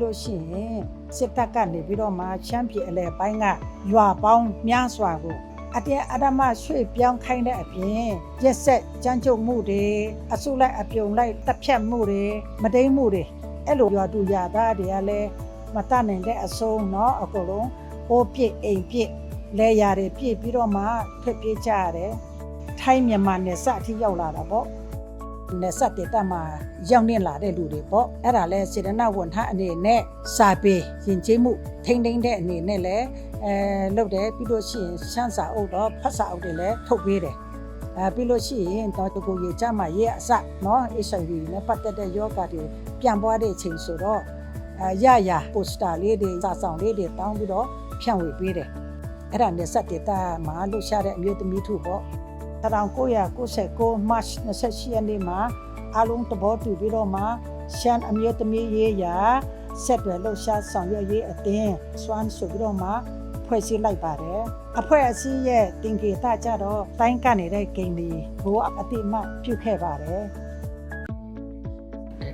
လို့ရှိရင်စစ်တပ်ကနေပြီးတော့မှချမ်းပြည်အလဲပိုင်းကရွာပေါင်းများစွာကိုအတင်းအဓမ္မရွှေ့ပြောင်းခိုင်းတဲ့အပြင်ရက်ဆက်ကြမ်းကြုတ်မှုတွေအဆုလိုက်အပြုံလိုက်တပ်ဖြတ်မှုတွေမတိမ်မှုတွေအဲ့လိုရွာတူရွာသားတွေကလည်းမတတ်နိုင်တဲ့အဆုံးเนาะအကုန်လုံးအိုးပြစ်အိမ်ပြစ်လဲရတွေပြစ်ပြီးတော့မှထွက်ပြေးကြရတယ်ထိုင်းမြန်မာနယ်စပ်အထိရောက်လာတာပေါ့ နယ်စပ်ဒေသမှာရောက်နေလာတဲ့လူတွေပေါ့အဲ့ဒါလဲစေတနာဝန်ထမ်းအနေနဲ့စာပေယဉ်ကျေးမှုထိမ့်သိမ့်တဲ့အနေနဲ့လည်းအဲလုပ်တယ်ပြီးလို့ရှိရင်ရှမ်းစာအုပ်တော့ဖတ်စာအုပ်တွေလည်းထုတ်ပေးတယ်အဲပြီးလို့ရှိရင်တော့တကူရေကြမှာရေးအစเนาะ HIV နဲ့ပတ်သက်တဲ့ယောဂတွေပြန်ပွားတဲ့အချိန်ဆိုတော့အဲရရပိုစတာလေးတွေစာဆောင်လေးတွေတောင်းပြီးတော့ဖြန့်ဝေပေးတယ်အဲ့ဒါနယ်စပ်ဒေသမှာလှူရှားတဲ့အမျိုးသမီးထုပေါ့ 1999 March 28ရက်နေ့မှာအလုံးသဘောတူပြီးတော့မှရှမ်းအမျိုးသမီးရေးရာဆက်တွယ်လှုပ်ရှားဆောင်ရွက်ရေးအသင်း SWAN ဆိုပြီးတော့မှဖွဲ့စည်းလိုက်ပါတယ်အဖွဲ့အစည်းရဲ့တင်ကေတကြတော့တိုင်းကနေနေတဲ့ဂိမ်းလေးကိုအတိအမှပြုခဲ့ပါတယ်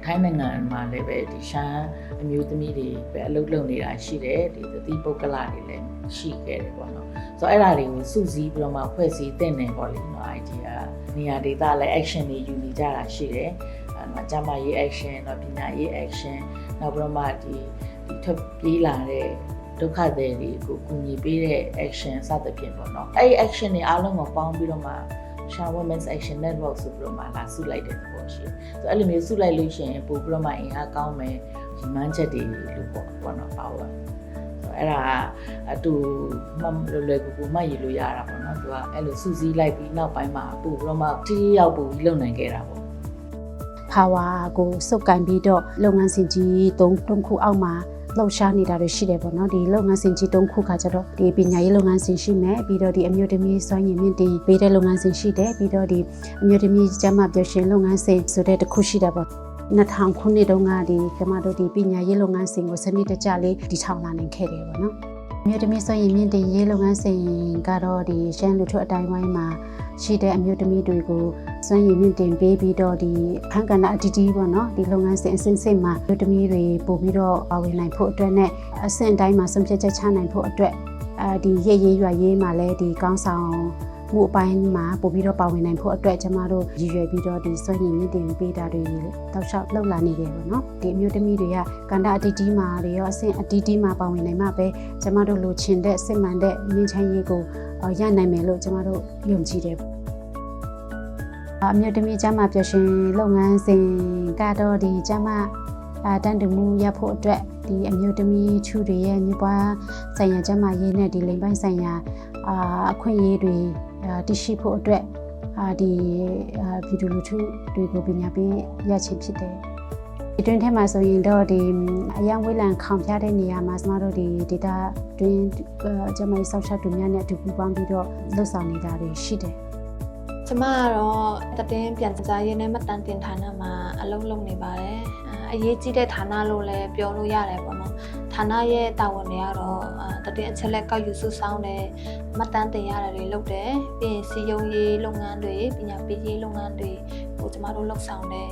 ထိုင်းနိုင်ငံမှာလည်းပဲဒီရှမ်းအမျိုးသမီးတွေပဲအလုပ်လုပ်နေတာရှိတယ်ဒီသတိပုဂ္ဂလတွေလည်းရှိခဲ့တယ်ပေါ့နော် ဆိုတော့အဲ့ဒါတွေကိုစုစည်းပြီးတော့မှဖွဲ့စည်းတင်တယ်ပေါ့လေနော် idea နေရာဒေသလည်း action တွေယူနေကြတာရှိတယ်အဲမှာကျမရေး action တော့ပညာရေး action နောက်ပြီးတော့မှဒီဒီထွက်ပြေးလာတဲ့ဒုက္ခသည်တွေကိုကူညီပေးတဲ့ action စသဖြင့်ပေါ့နော်အဲ့ဒီ action တွေအားလုံးကိုပေါင်းပြီးတော့မှ Shan Women's Action Network ဆိုပြီးတော့မှလာစုလိုက်တဲ့သဘောရှိတယ်။ဆိုတော့အဲ့လိုမျိုးစုလိုက်လို့ရှိရင်ပို့ပြီးတော့မှအင်အားကောင်းမယ်ဒီမှန်းချက်တွေလို့ပေါ့ပေါ့နော်ပါဝင်။ဆိုတော့ အဲ့ဒါအတူမလွယ်လွယ်ကူကူမှတ်ယူလို့ရတာပေါ့နော်။သူကအဲ့လိုစုစည်းလိုက်ပြီးနောက်ပိုင်းမှာပို့ပြီးတော့မှတီးရောက်ပို့ပြီးလုပ်နိုင်ခဲ့တာပေါ့ power ကိုစုပ်ကန်ပြီးတော့လုပ်ငန်းစဉ်ကြီး၃၃ခုအောက်မှာလှုပ်ရှားနေတာတွေရှိတယ်ပေါ့နော်ဒီလုပ်ငန်းစဉ်ကြီး၃ခုခါကျတော့ဒီပညာရေးလုပ်ငန်းစဉ်ရှိမယ်ပြီးတော့ဒီအမျိုးသမီးစွမ်းရည်မြင့်တင်ပေးတဲ့လုပ်ငန်းစဉ်ရှိတယ်ပြီးတော့ဒီအမျိုးသမီးကျန်းမာပျော်ရွှင်လုပ်ငန်းစဉ်ဆိုတဲ့တစ်ခုရှိတယ်ပေါ့ 2000ခုနှစ်တုန်းကဒီကျမတို့ဒီပညာရေးလုပ်ငန်းစဉ်ကိုစနစ်တကျလေးဒီထောင်လာနိုင်ခဲ့တယ်ပေါ့နော်အမျိုးသမီးစွမ်းရည်မြင့်တင်ရေးလုပ်ငန်းစဉ်ကတော့ဒီရှမ်းလူထုအတိုင်းဝိုင်းမှာရှိတဲ့အမျိုးသမီးတွေကိုစွမ်းရည်မြင့်တင်ပေးပြီးတော့ဒီအခန်းကဏ္ဍအတီးတီးပေါ့နော်ဒီလုပ်ငန်းစဉ်အစဉ်စဉ်မှာလူသမီးတွေပို့ပြီးတော့ပါဝင်နိုင်ဖို့အတွက်နဲ့အဆင့်အတိုင်းမှာဆုံးဖြတ်ချက်ချနိုင်ဖို့အတွက်အဲဒီရည်ရည်ရွာရေးမှာလည်းဒီကောင်းဆောင် မှုအပိုင်းမှာပို့ပြီးတော့ပါဝင်နိုင်ဖို့အတွက်ကျမတို့ရည်ရွယ်ပြီးတော့ဒီစွမ်းရည်မြင့်တင်ပေးတာတွေတောက်လျှောက်လှုပ်လာနေတယ်ပေါ့နော်ဒီအမျိုးသမီးတွေကကန္တာအတီးတီးမှာတွေရောအဆင့်အတီးတီးမှာပါဝင်နိုင်မှပဲကျမတို့လိုချင်တဲ့စစ်မှန်တဲ့မြင့်ချမ်းရေးကိုရနိုင်မယ်လို့ကျမတို့ယုံကြည်တယ်အမျိုးသမီးကျမပျော်ရွှင်လုပ်ငန်းစဉ်ကတော့ဒီကျမအာတန်တမှုရဖို့အတွက်ဒီအမျိုးသမီးချူတွေရဲ့မြေပွားဆိုင်ရာကျမရေးနဲ့ဒီလိမ်ပိုင်းဆိုင်ရာအာအခွင့်အရေးတွေအာ တရှိဖို့အတွက်အာဒီအာဗီဒီယိုလူထုတွေကိုပညာပေးရခြင်းဖြစ်တယ်ဒီတွင်ထဲမှာဆိုရင်တော့ဒီအရန်ဝေးလံခေါင်ပြတဲ့နေရာမှာကျမတို့ဒီ data တွင်ကျမရေးဆောက်ချက်တူများနဲ့အတူပူးပေါင်းပြီးတော့လှုပ်ဆောင်နေတာတွေရှိတယ်ကျမကတော့တည်င်းပြန်ကြားရေးနဲ့မတန်တင်ဌာနမှာအလုပ်လုပ်နေပါတယ်အာအရေးကြီးတဲ့ဌာနလို့လည်းပြောလို့ရတယ်ပေါ့နော် ဌာနရဲ့တာဝန်တွေကတော့အာတည်င်းအချက်လက်ကောက်ယူစုဆောင်းတယ်မတန်တင်ရတယ်တွေလုပ်တယ်ပြီးရင်စီယုံရေးလုပ်ငန်းတွေပညာပေးရေးလုပ်ငန်းတွေကိုကျမတို့လုပ်ဆောင်တယ်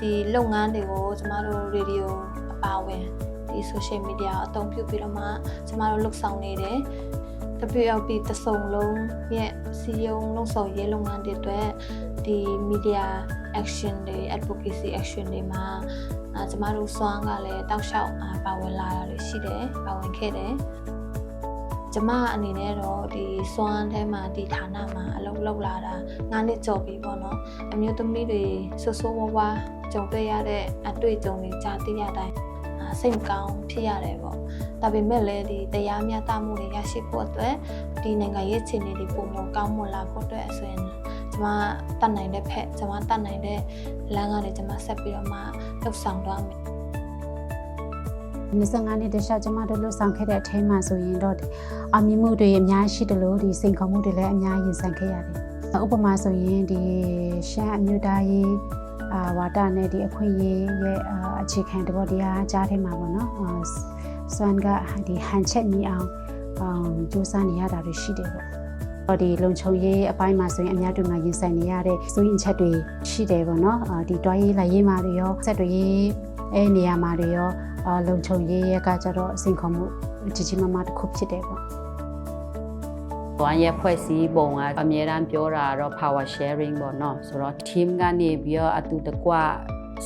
ဒီလုပ်ငန်းတွေကိုကျမတို့ရေဒီယိုအပါအဝင်ဒီ social media အသုံးပြုပြီးတော့မှကျမတို့လုပ်ဆောင်နေတယ် WLP တစုံလုံးရဲ့စီယုံလုံးဆောင်ရေးလုပ်ငန်းတွေအတွက်ဒီ media action တွေ advocacy action တွေမှာ အာကျမတို့စွမ်းကလည်းတောက်လျှောက်အာပါဝင်လာတာတွေရှိတယ်ပါဝင်ခဲ့တယ်ကျမအနေနဲ့တော့ဒီစွမ်းထဲမှာဒီဌာနမှာအလုပ်လုပ်လာတာ9နှစ်ကျော်ပြီပေါ့နော်အမျိုးသမီးတွေဆိုးဆိုးဝါးဝါကြုံတွေ့ရတဲ့အတွေ့အကြုံတွေကြားသိရတိုင်းအာစိတ်မကောင်းဖြစ်ရတယ်ပေါ့ဒါပေမဲ့လည်းဒီတရားမျှတမှုတွေရရှိဖို့အတွက်ဒီနိုင်ငံရေးအခြေအနေတွေပုံမကောင်းမွန်လာဖို့အတွက်ဆိုရင် ကျွန်မတတ်နိုင်တဲ့ဖက်ကျွန်မတတ်နိုင်တဲ့လမ်းကနေကျွန်မဆက်ပြီးတော့မှလှုပ်ဆောင်သွားမယ်25နှစ်တခြားကျမတို့လှုပ်ဆောင်ခဲ့တဲ့အထဲမှာဆိုရင်တော့အောင်မြင်မှုတွေအများရှိတယ်လို့ဒီစိန်ခေါ်မှုတွေလည်းအများရင်ဆိုင်ခဲ့ရတယ်။ဥပမာဆိုရင်ဒီရှမ်းအမျိုးသားရေးအာဝါဒနဲ့ဒီအခွင့်အရေးရဲ့အာအခြေခံတဘောတရားကြားထဲမှာပေါ့နော်။အာစွမ်းကဒီဟန်ချက်ညီအောင်အောင်စူးစမ်းနေရတာတွေရှိတယ်ပေါ့။ဟော ဒီလုံခြုံရေးအပိုင်းမှာဆိုရင်အများတို့ငါရင်ဆိုင်နေရတဲ့စိုးရင်ချက်တွေရှိတယ်ပေါ့နော်အာဒီတွားရေးလိုက်ရေးမှာတွေရောဆက်တွေရေးအဲနေရာမှာတွေရောအာလုံခြုံရေးရကကြတော့အဆင်ခေါ်မှုကြီးကြီးမားမားတစ်ခုဖြစ်တယ်ပေါ့။ဝိုင်းရဲ့ဖွဲ့စည်းပုံကအများအားပြောတာတော့ power sharing ပေါ့နော်။ဆိုတော့ team ကနေပြီးတော့အတူတကွ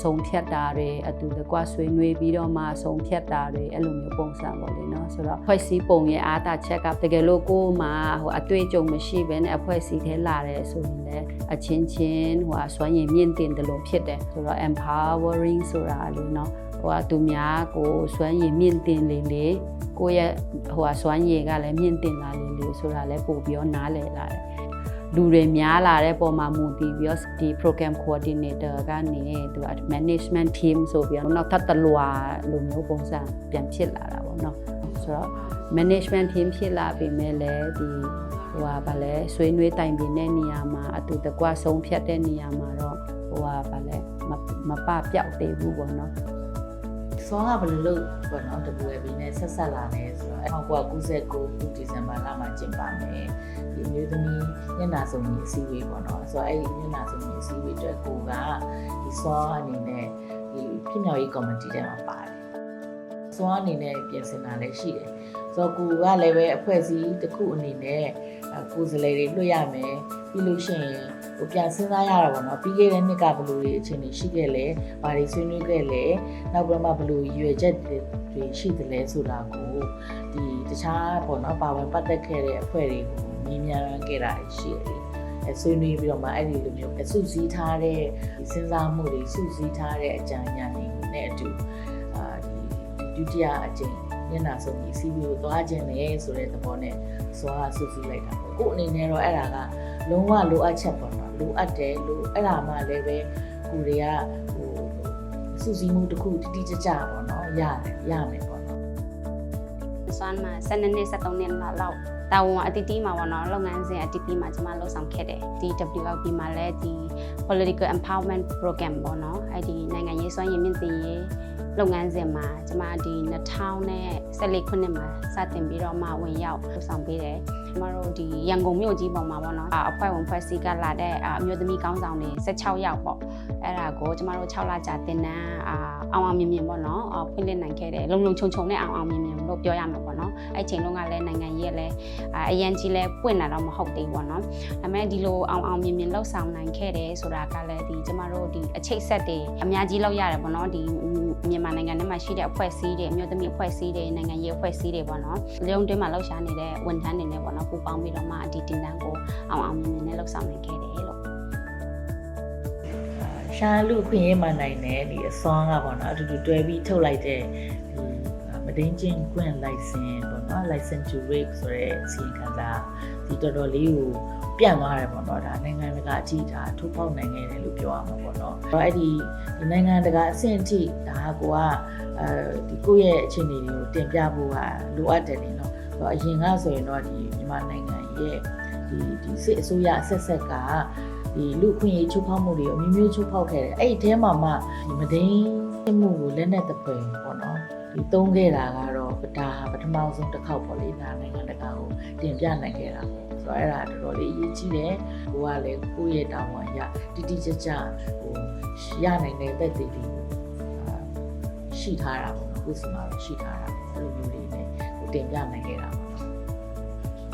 ဆုံးဖြတ်တာတွေအတူတကွဆွေးနွေးပြီးတော့မှဆုံးဖြတ်တာတွေအဲ့လိုမျိုးပုံစံပေါ့လေနော်ဆိုတော့ဖွဲ့စည်းပုံရဲ့အားသာချက်ကတကယ်လို့ကိုယ်မှာဟိုအတွေ့အကြုံမရှိဘဲနဲ့အဖွဲ့အစည်းထဲလာတယ်ဆိုရင်လည်းအချင်းချင်းဟိုအစွမ်းရည်မြင့်တင်တယ်လို့ဖြစ်တယ်ဆိုတော့ empowering ဆိုတာလေနော်ဟိုအသူများကိုစွမ်းရည်မြင့်တင်လေလေကိုယ့်ရဲ့ဟိုအစွမ်းရည်ကလည်းမြင့်တင်လာလေလေဆိုတာလည်းပို့ပြီးတော့နားလည်လာတယ် လူတွေများလာတဲ့ပုံမှာမူတည်ပြီးတော့ဒီ program coordinator ကနေသူက management team ဆိုပြီးတော့နောက်ထပ်တလွာလိုမျိုးပုံစံပြန်ဖြစ်လာတာပေါ့နော်ဆိုတော့ management team ဖြစ်လာပြီမဲ့လည်းဒီဟိုဟာဗာလဲဆွေးနွေးတိုင်ပင်တဲ့နေရာမှာအတူတကွဆုံးဖြတ်တဲ့နေရာမှာတော့ဟိုဟာဗာလဲမမပပြောက်သေးဘူးပေါ့နော် စွမ်းကဘယ်လိုလုပ်ပေါ့နော် WB နဲ့ဆက်ဆက်လာလဲဆိုတော့1999ခုဒီဇင်ဘာလမှာကျင်းပမယ်ဒီမျိုးသမီးညနာဆောင်ကြီးအစည်းအဝေးပေါ့နော်ဆိုတော့အဲ့ဒီညနာဆောင်ကြီးအစည်းအဝေးအတွက်ကိုကဒီစွမ်းအနေနဲ့ဒီဖြစ်မြောက်ရေးကော်မတီထဲမှာပါတယ်စွမ်းအနေနဲ့ပြင်ဆင်တာလည်းရှိတယ် ဆိုတော့ကိုကလည်းပဲအဖွဲ့အစည်းတစ်ခုအနေနဲ့ကိုယ်စလဲတွေလွှတ်ရမယ်ပြီးလို့ရှိရင်ဟိုပြန်စဉ်းစားရတာပေါ့နော်ပြီးခဲ့တဲ့နှစ်ကဘယ်လိုတွေအခြေအနေရှိခဲ့လဲဘာတွေဆွေးနွေးခဲ့လဲနောက်ပြီးတော့မှဘယ်လိုရွယ်ချက်တွေရှိသလဲဆိုတာကိုဒီတခြားပေါ့နော်ပါဝင်ပတ်သက်ခဲ့တဲ့အဖွဲ့တွေကိုမြင်မြန်ခဲ့တာရှိတယ်အဲဆွေးနွေးပြီးတော့မှအဲ့ဒီလိုမျိုးအစုစည်းထားတဲ့စဉ်းစားမှုတွေစုစည်းထားတဲ့အကြံဉာဏ်တွေနဲ့အတူအာဒီဒုတိယအကြိမ် ညနာဆုံးကြီးစီးပြီးတော့သွားခြင်းလေဆိုတဲ့သဘောနဲ့သွားစုစည်းလိုက်တာပေါ့ကို့အနေနဲ့တော့အဲ့ဒါကလုံးဝလိုအပ်ချက်ပေါ့နော်လိုအပ်တယ်လို့အဲ့ဒါမှလည်းပဲကိုတွေကဟိုစုစည်းမှုတစ်ခုတိတိကျကျပေါ့နော်ရတယ်ရမယ်ပေါ့နော်စွမ်းမှာ12နှစ်13နှစ်လောက်တာဝန်အတီးတီးမှာပေါ့နော်လုပ်ငန်းစဉ်အတီးတီးမှာကျွန်မလှုပ်ဆောင်ခဲ့တယ်ဒီ WLB မှာလည်းဒီ political empowerment program ပေါ့နော်အဲ့ဒီနိုင်ငံရေးစွမ်းရည်မြင့်တင်ရေး လုပ်ငန်းစဉ်မှာကျွန်မဒီ2014ခုနှစ်မှာစတင်ပြီးတော့မှဝင်ရောက်လှုပ်ဆောင်ပေးတယ်ကျွန်မတို့ဒီရန်ကုန်မြို့ကြီးပေါ်မှာပေါ့နော်အာအဖွဲ့ဝင်ဖွဲ့စည်းကလာတဲ့အမျိုးသမီးကောင်းဆောင်တွေ16ယောက်ပေါ့အဲ့ဒါကိုကျွန်မတို့6လကြာတင်နန်းအာအောင်အောင်မြင်မြင်ပေါ့နော်အာဖွင့်လှစ်နိုင်ခဲ့တယ်လုံလုံခြုံခြုံနဲ့အောင်အောင်မြင်မြင်လို့ပြောရမှာပေါ့နော်အဲ့ချိန်လုံးကလည်းနိုင်ငံရေးလည်းအာအရန်ကြီးလည်းပွင့်လာတော့မဟုတ်သေးဘူးပေါ့နော်ဒါပေမဲ့ဒီလိုအောင်အောင်မြင်မြင်လှုပ်ဆောင်နိုင်ခဲ့တယ်ဆိုတာကလည်းဒီကျွန်မတို့ဒီအချိတ်ဆက်တွေအများကြီးလောက်ရတယ်ပေါ့နော်ဒီ မြန်မာနိုင်ငံထဲမှာရှိတဲ့အဖွဲ့အစည်းတွေအမျိုးသမီးအဖွဲ့အစည်းတွေနိုင်ငံရေးအဖွဲ့အစည်းတွေပေါ့နော်လျုံတွင်းမှာလှုပ်ရှားနေတဲ့ဝန်ထမ်းတွေနဲ့ပေါ့နော်ပူးပေါင်းပြီးတော့မှဒီတင်တန်းကိုအောင်အောင်မြင်မြင်နဲ့လှုပ်ဆောင်နိုင်ခဲ့တယ်လို့ရှာလူခွင့်ရေးမှနိုင်တယ်ဒီအစွမ်းကပေါ့နော်အတူတူတွဲပြီးထုတ်လိုက်တဲ့ဒီမဒင်းချင်းခွင့် license ပေါ့နော် license to rape ဆိုတဲ့အစီအခံစာဒီတော်တော်လေးကိုပြန့်သွားတယ်ပေါ့နော်ဒါနိုင်ငံတကာအထိဒါထိုးပေါက်နိုင်ခဲ့တယ်လို့ပြောရမှာပေါ့နော်အဲ့ဒီဒီနိုင်ငံတကာအဆင့်အထိဒါ ကိုကအဲဒီကိုယ့်ရဲ့အခြေအနေတွေကိုတင်ပြဖို့ကလိုအပ်တယ်လေနော်အရင်ကဆိုရင်တော့ဒီမြန်မာနိုင်ငံရဲ့ဒီဒီစစ်အစိုးရအဆက်ဆက်ကဒီလူခွင့်ရေးချိုးဖောက်မှုတွေအမျိုးမျိုးချိုးဖောက်ခဲ့တယ်အဲ့ဒီအဲမှာမှဒီမဒင်းမှုကိုလက်နဲ့တပွဲပေါ့နော်ဒီသုံးခဲ့တာကတော့ဒါပထမဆုံးတစ်ခေါက်ပေါ့လေဒါနိုင်ငံတကာကိုတင်ပြနိုင်ခဲ့တာပေါ့ဆိုတော့အဲ့ဒါတော်တော်လေးအရေးကြီးတယ်ကိုကလည်းကိုယ့်ရဲ့တာဝန်ရတိတိကျကျဟိုရနိုင်တဲ့သက်သေတွေကိုအာ ရှိထားတာပေါ့နော်ကိုယ်စီမှာပဲရှိထားတာပေါ့အဲ့လိုမျိုးလေးနဲ့ဟိုတင်ပြနိုင်ခဲ့တာပေါ့နော်ဆို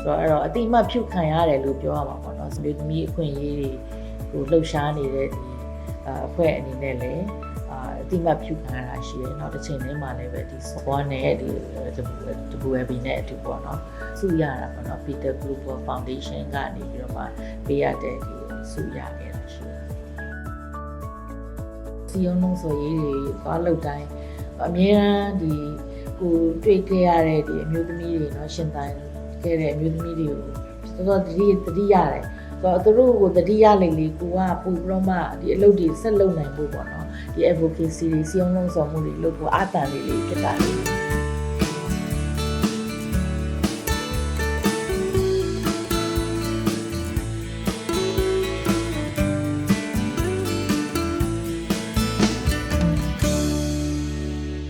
တော့အဲ့တော့အတိအမှတ်ဖြုတ်ခံရတယ်လို့ပြောရမှာပေါ့နော်မျိုးသမီးအခွင့်အရေးတွေကိုလှုပ်ရှားနေတဲ့ဒီအာအဖွဲ့အနေနဲ့လည်းအာအတိအမှတ်ဖြုတ်ခံရတာရှိတယ်။နောက်တစ်ချိန်တည်းမှာလည်းပဲဒီစပွားနဲ့ဒီ WB နဲ့အတူပေါ့နော်။စုရတာပေါ့နော် Peter Global Foundation ကနေပြီးတော့မှပေးရတဲ့ဒီစုရခဲ့တာရှိတယ်။စီယုံလုံးဆိုရေးတွေသွားလောက်တိုင်း အများအားဒီကိုတွေ့ခဲ့ရတဲ့ဒီအမျိုးသမီးတွေเนาะရှင်တိုင်းခဲ့တဲ့အမျိုးသမီးတွေကိုတော်တော်တတိတတိရတယ်။ဆိုတော့သူတို့ကိုတတိယလိမ့်လေကိုကပူပြီးတော့မှဒီအလုပ်တွေဆက်လုပ်နိုင်ဖို့ပေါ့နော်ဒီ advocacy တွေစီယုံလုံးဆောင်မှုတွေလုပ်ဖို့အတန်လေးလေးဖြစ်တာလေး